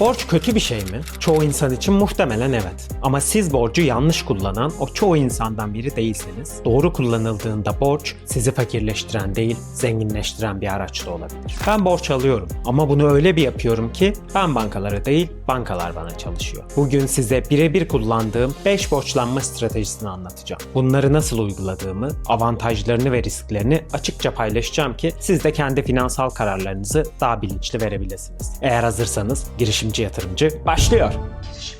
Borç kötü bir şey mi? Çoğu insan için muhtemelen evet. Ama siz borcu yanlış kullanan o çoğu insandan biri değilseniz, doğru kullanıldığında borç sizi fakirleştiren değil, zenginleştiren bir araç da olabilir. Ben borç alıyorum ama bunu öyle bir yapıyorum ki ben bankalara değil, bankalar bana çalışıyor. Bugün size birebir kullandığım 5 borçlanma stratejisini anlatacağım. Bunları nasıl uyguladığımı, avantajlarını ve risklerini açıkça paylaşacağım ki siz de kendi finansal kararlarınızı daha bilinçli verebilirsiniz. Eğer hazırsanız yatırımcı başlıyor. Yatırımcı.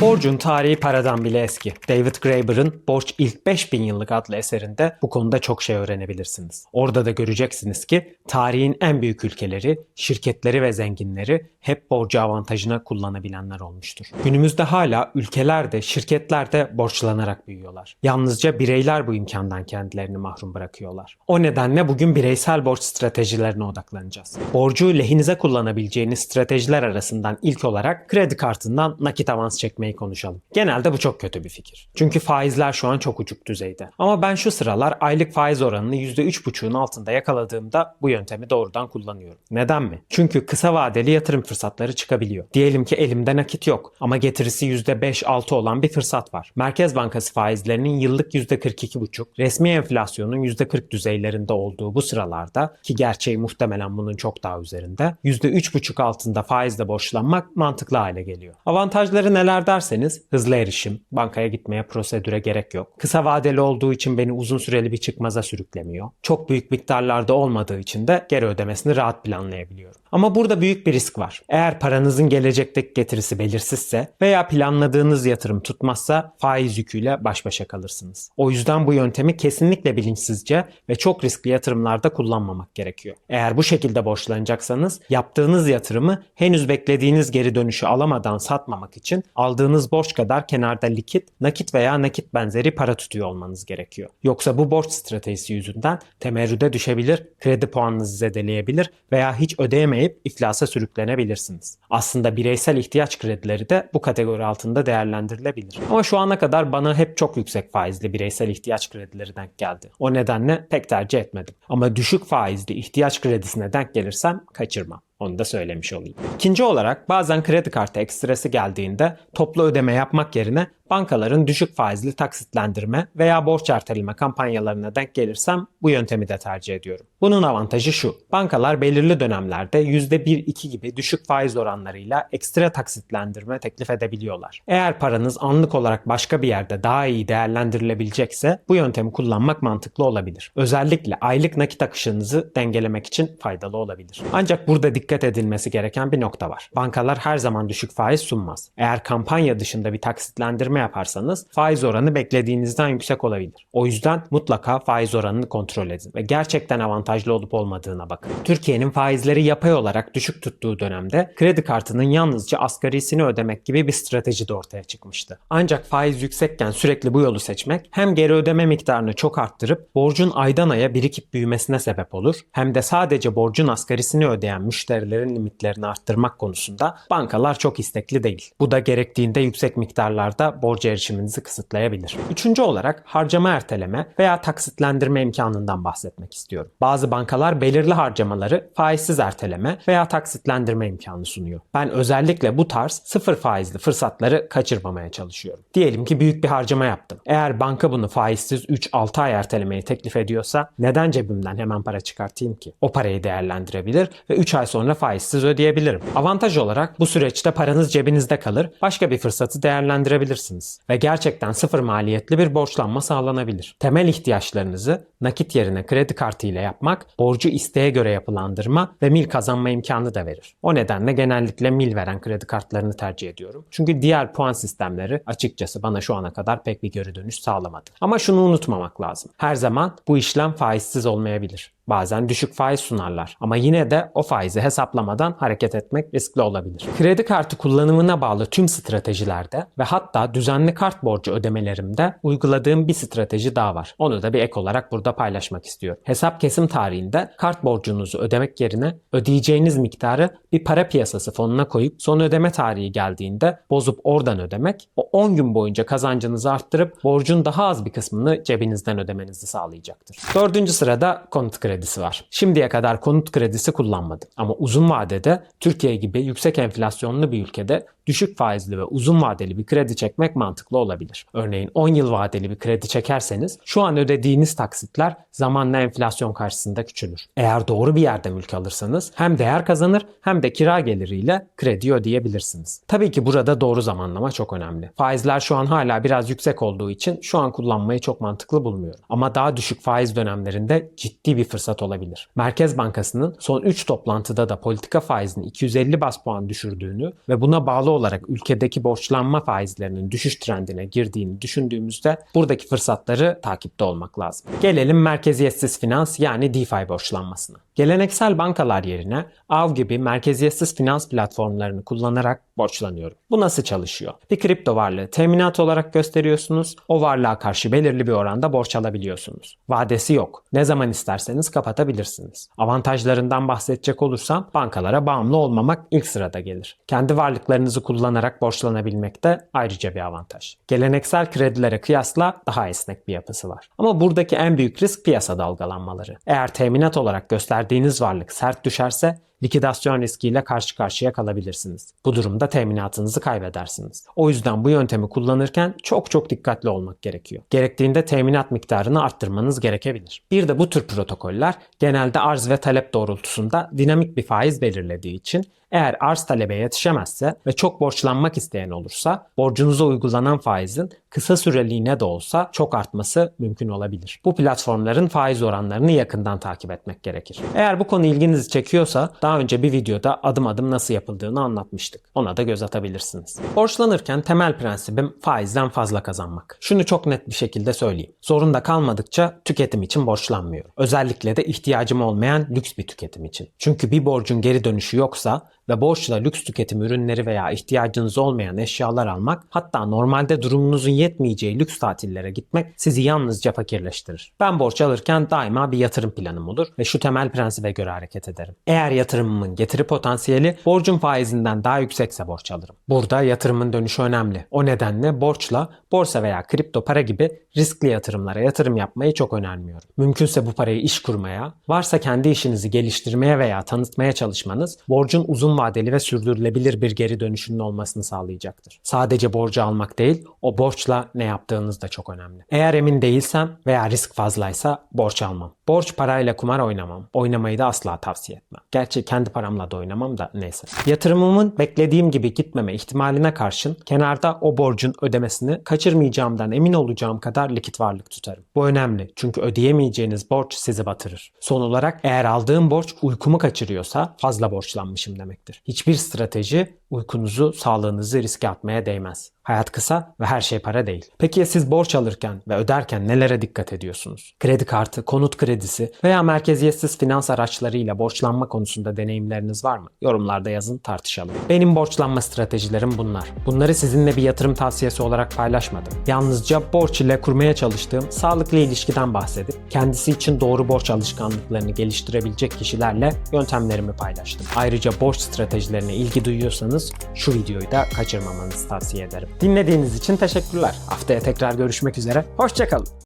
Borcun tarihi paradan bile eski. David Graeber'ın Borç İlk 5000 Yıllık adlı eserinde bu konuda çok şey öğrenebilirsiniz. Orada da göreceksiniz ki tarihin en büyük ülkeleri, şirketleri ve zenginleri hep borcu avantajına kullanabilenler olmuştur. Günümüzde hala ülkeler de şirketler de borçlanarak büyüyorlar. Yalnızca bireyler bu imkandan kendilerini mahrum bırakıyorlar. O nedenle bugün bireysel borç stratejilerine odaklanacağız. Borcu lehinize kullanabileceğiniz stratejiler arasından ilk olarak kredi kartından nakit avans çekmeyi konuşalım. Genelde bu çok kötü bir fikir. Çünkü faizler şu an çok uçuk düzeyde. Ama ben şu sıralar aylık faiz oranını %3,5'un altında yakaladığımda bu yöntemi doğrudan kullanıyorum. Neden mi? Çünkü kısa vadeli yatırım fırsatları çıkabiliyor. Diyelim ki elimde nakit yok ama getirisi %5-6 olan bir fırsat var. Merkez Bankası faizlerinin yıllık %42,5, resmi enflasyonun %40 düzeylerinde olduğu bu sıralarda ki gerçeği muhtemelen bunun çok daha üzerinde %3,5 altında faizle borçlanmak mantıklı hale geliyor. Avantajları neler derseniz hızlı erişim, bankaya gitmeye prosedüre gerek yok. Kısa vadeli olduğu için beni uzun süreli bir çıkmaza sürüklemiyor. Çok büyük miktarlarda olmadığı için de geri ödemesini rahat planlayabiliyorum. Ama burada büyük bir risk var. Eğer paranızın gelecekteki getirisi belirsizse veya planladığınız yatırım tutmazsa faiz yüküyle baş başa kalırsınız. O yüzden bu yöntemi kesinlikle bilinçsizce ve çok riskli yatırımlarda kullanmamak gerekiyor. Eğer bu şekilde borçlanacaksanız yaptığınız yatırımı henüz beklediğiniz geri dönüşü alamadan satmamak için aldığınız borç kadar kenarda likit, nakit veya nakit benzeri para tutuyor olmanız gerekiyor. Yoksa bu borç stratejisi yüzünden temerrüde düşebilir, kredi puanınızı zedeleyebilir veya hiç ödeyemeyip iflasa sürüklenebilirsiniz. Aslında bireysel ihtiyaç kredileri de bu kategori altında değerlendirilebilir. Ama şu ana kadar bana hep çok yüksek faizli bireysel ihtiyaç kredileri denk geldi. O nedenle pek tercih etmedim. Ama düşük faizli ihtiyaç kredisine denk gelirsem kaçırmam. Onu da söylemiş olayım. İkinci olarak bazen kredi kartı ekstresi geldiğinde toplu ödeme yapmak yerine bankaların düşük faizli taksitlendirme veya borç erteleme kampanyalarına denk gelirsem bu yöntemi de tercih ediyorum. Bunun avantajı şu. Bankalar belirli dönemlerde %1-2 gibi düşük faiz oranlarıyla ekstra taksitlendirme teklif edebiliyorlar. Eğer paranız anlık olarak başka bir yerde daha iyi değerlendirilebilecekse bu yöntemi kullanmak mantıklı olabilir. Özellikle aylık nakit akışınızı dengelemek için faydalı olabilir. Ancak burada dikkat edilmesi gereken bir nokta var. Bankalar her zaman düşük faiz sunmaz. Eğer kampanya dışında bir taksitlendirme yaparsanız faiz oranı beklediğinizden yüksek olabilir. O yüzden mutlaka faiz oranını kontrol edin ve gerçekten avantajlı olup olmadığına bakın. Türkiye'nin faizleri yapay olarak düşük tuttuğu dönemde kredi kartının yalnızca asgarisini ödemek gibi bir strateji de ortaya çıkmıştı. Ancak faiz yüksekken sürekli bu yolu seçmek hem geri ödeme miktarını çok arttırıp borcun aydan aya birikip büyümesine sebep olur hem de sadece borcun asgarisini ödeyen müşterilerin limitlerini arttırmak konusunda bankalar çok istekli değil. Bu da gerektiğinde yüksek miktarlarda borca erişiminizi kısıtlayabilir. Üçüncü olarak harcama erteleme veya taksitlendirme imkanından bahsetmek istiyorum. Bazı bankalar belirli harcamaları faizsiz erteleme veya taksitlendirme imkanı sunuyor. Ben özellikle bu tarz sıfır faizli fırsatları kaçırmamaya çalışıyorum. Diyelim ki büyük bir harcama yaptım. Eğer banka bunu faizsiz 3-6 ay ertelemeyi teklif ediyorsa neden cebimden hemen para çıkartayım ki? O parayı değerlendirebilir ve 3 ay sonra faizsiz ödeyebilirim. Avantaj olarak bu süreçte paranız cebinizde kalır, başka bir fırsatı değerlendirebilirsiniz ve gerçekten sıfır maliyetli bir borçlanma sağlanabilir. Temel ihtiyaçlarınızı nakit yerine kredi kartı ile yapmak, borcu isteğe göre yapılandırma ve mil kazanma imkanı da verir. O nedenle genellikle mil veren kredi kartlarını tercih ediyorum. Çünkü diğer puan sistemleri açıkçası bana şu ana kadar pek bir geri dönüş sağlamadı. Ama şunu unutmamak lazım. Her zaman bu işlem faizsiz olmayabilir. Bazen düşük faiz sunarlar ama yine de o faizi hesaplamadan hareket etmek riskli olabilir. Kredi kartı kullanımına bağlı tüm stratejilerde ve hatta düzenli kart borcu ödemelerimde uyguladığım bir strateji daha var. Onu da bir ek olarak burada paylaşmak istiyorum. Hesap kesim tarihinde kart borcunuzu ödemek yerine ödeyeceğiniz miktarı bir para piyasası fonuna koyup son ödeme tarihi geldiğinde bozup oradan ödemek o 10 gün boyunca kazancınızı arttırıp borcun daha az bir kısmını cebinizden ödemenizi sağlayacaktır. Dördüncü sırada konut kredi kredisi var. Şimdiye kadar konut kredisi kullanmadım. Ama uzun vadede Türkiye gibi yüksek enflasyonlu bir ülkede düşük faizli ve uzun vadeli bir kredi çekmek mantıklı olabilir. Örneğin 10 yıl vadeli bir kredi çekerseniz şu an ödediğiniz taksitler zamanla enflasyon karşısında küçülür. Eğer doğru bir yerde mülk alırsanız hem değer kazanır hem de kira geliriyle kredi ödeyebilirsiniz. Tabii ki burada doğru zamanlama çok önemli. Faizler şu an hala biraz yüksek olduğu için şu an kullanmayı çok mantıklı bulmuyorum. Ama daha düşük faiz dönemlerinde ciddi bir fırsat olabilir. Merkez Bankası'nın son 3 toplantıda da politika faizini 250 bas puan düşürdüğünü ve buna bağlı olarak ülkedeki borçlanma faizlerinin düşüş trendine girdiğini düşündüğümüzde buradaki fırsatları takipte olmak lazım. Gelelim merkeziyetsiz finans yani DeFi borçlanmasına. Geleneksel bankalar yerine Av gibi merkeziyetsiz finans platformlarını kullanarak borçlanıyorum. Bu nasıl çalışıyor? Bir kripto varlığı teminat olarak gösteriyorsunuz. O varlığa karşı belirli bir oranda borç alabiliyorsunuz. Vadesi yok. Ne zaman isterseniz kapatabilirsiniz. Avantajlarından bahsedecek olursam bankalara bağımlı olmamak ilk sırada gelir. Kendi varlıklarınızı kullanarak borçlanabilmek de ayrıca bir avantaj. Geleneksel kredilere kıyasla daha esnek bir yapısı var. Ama buradaki en büyük risk piyasa dalgalanmaları. Eğer teminat olarak gösterdiğiniz varlık sert düşerse likidasyon riskiyle karşı karşıya kalabilirsiniz. Bu durumda teminatınızı kaybedersiniz. O yüzden bu yöntemi kullanırken çok çok dikkatli olmak gerekiyor. Gerektiğinde teminat miktarını arttırmanız gerekebilir. Bir de bu tür protokoller genelde arz ve talep doğrultusunda dinamik bir faiz belirlediği için eğer arz talebe yetişemezse ve çok borçlanmak isteyen olursa borcunuza uygulanan faizin kısa süreliğine de olsa çok artması mümkün olabilir. Bu platformların faiz oranlarını yakından takip etmek gerekir. Eğer bu konu ilginizi çekiyorsa daha önce bir videoda adım adım nasıl yapıldığını anlatmıştık. Ona da göz atabilirsiniz. Borçlanırken temel prensibim faizden fazla kazanmak. Şunu çok net bir şekilde söyleyeyim. Zorunda kalmadıkça tüketim için borçlanmıyorum. Özellikle de ihtiyacım olmayan lüks bir tüketim için. Çünkü bir borcun geri dönüşü yoksa ve borçla lüks tüketim ürünleri veya ihtiyacınız olmayan eşyalar almak hatta normalde durumunuzun yetmeyeceği lüks tatillere gitmek sizi yalnızca fakirleştirir. Ben borç alırken daima bir yatırım planım olur ve şu temel prensibe göre hareket ederim. Eğer yatırımımın getiri potansiyeli borcun faizinden daha yüksekse borç alırım. Burada yatırımın dönüşü önemli. O nedenle borçla borsa veya kripto para gibi riskli yatırımlara yatırım yapmayı çok önermiyorum. Mümkünse bu parayı iş kurmaya, varsa kendi işinizi geliştirmeye veya tanıtmaya çalışmanız borcun uzun vadeli ve sürdürülebilir bir geri dönüşünün olmasını sağlayacaktır. Sadece borcu almak değil, o borçla ne yaptığınız da çok önemli. Eğer emin değilsem veya risk fazlaysa borç almam. Borç parayla kumar oynamam. Oynamayı da asla tavsiye etmem. Gerçi kendi paramla da oynamam da neyse. Yatırımımın beklediğim gibi gitmeme ihtimaline karşın kenarda o borcun ödemesini kaçırmayacağımdan emin olacağım kadar likit varlık tutarım. Bu önemli çünkü ödeyemeyeceğiniz borç sizi batırır. Son olarak eğer aldığım borç uykumu kaçırıyorsa fazla borçlanmışım demektir. Hiçbir strateji uykunuzu, sağlığınızı riske atmaya değmez. Hayat kısa ve her şey para değil. Peki ya siz borç alırken ve öderken nelere dikkat ediyorsunuz? Kredi kartı, konut kredisi veya merkeziyetsiz finans araçlarıyla borçlanma konusunda deneyimleriniz var mı? Yorumlarda yazın tartışalım. Benim borçlanma stratejilerim bunlar. Bunları sizinle bir yatırım tavsiyesi olarak paylaşmadım. Yalnızca borç ile kurmaya çalıştığım sağlıklı ilişkiden bahsedip kendisi için doğru borç alışkanlıklarını geliştirebilecek kişilerle yöntemlerimi paylaştım. Ayrıca borç stratejilerine ilgi duyuyorsanız şu videoyu da kaçırmamanızı tavsiye ederim. Dinlediğiniz için teşekkürler. Haftaya tekrar görüşmek üzere. Hoşçakalın.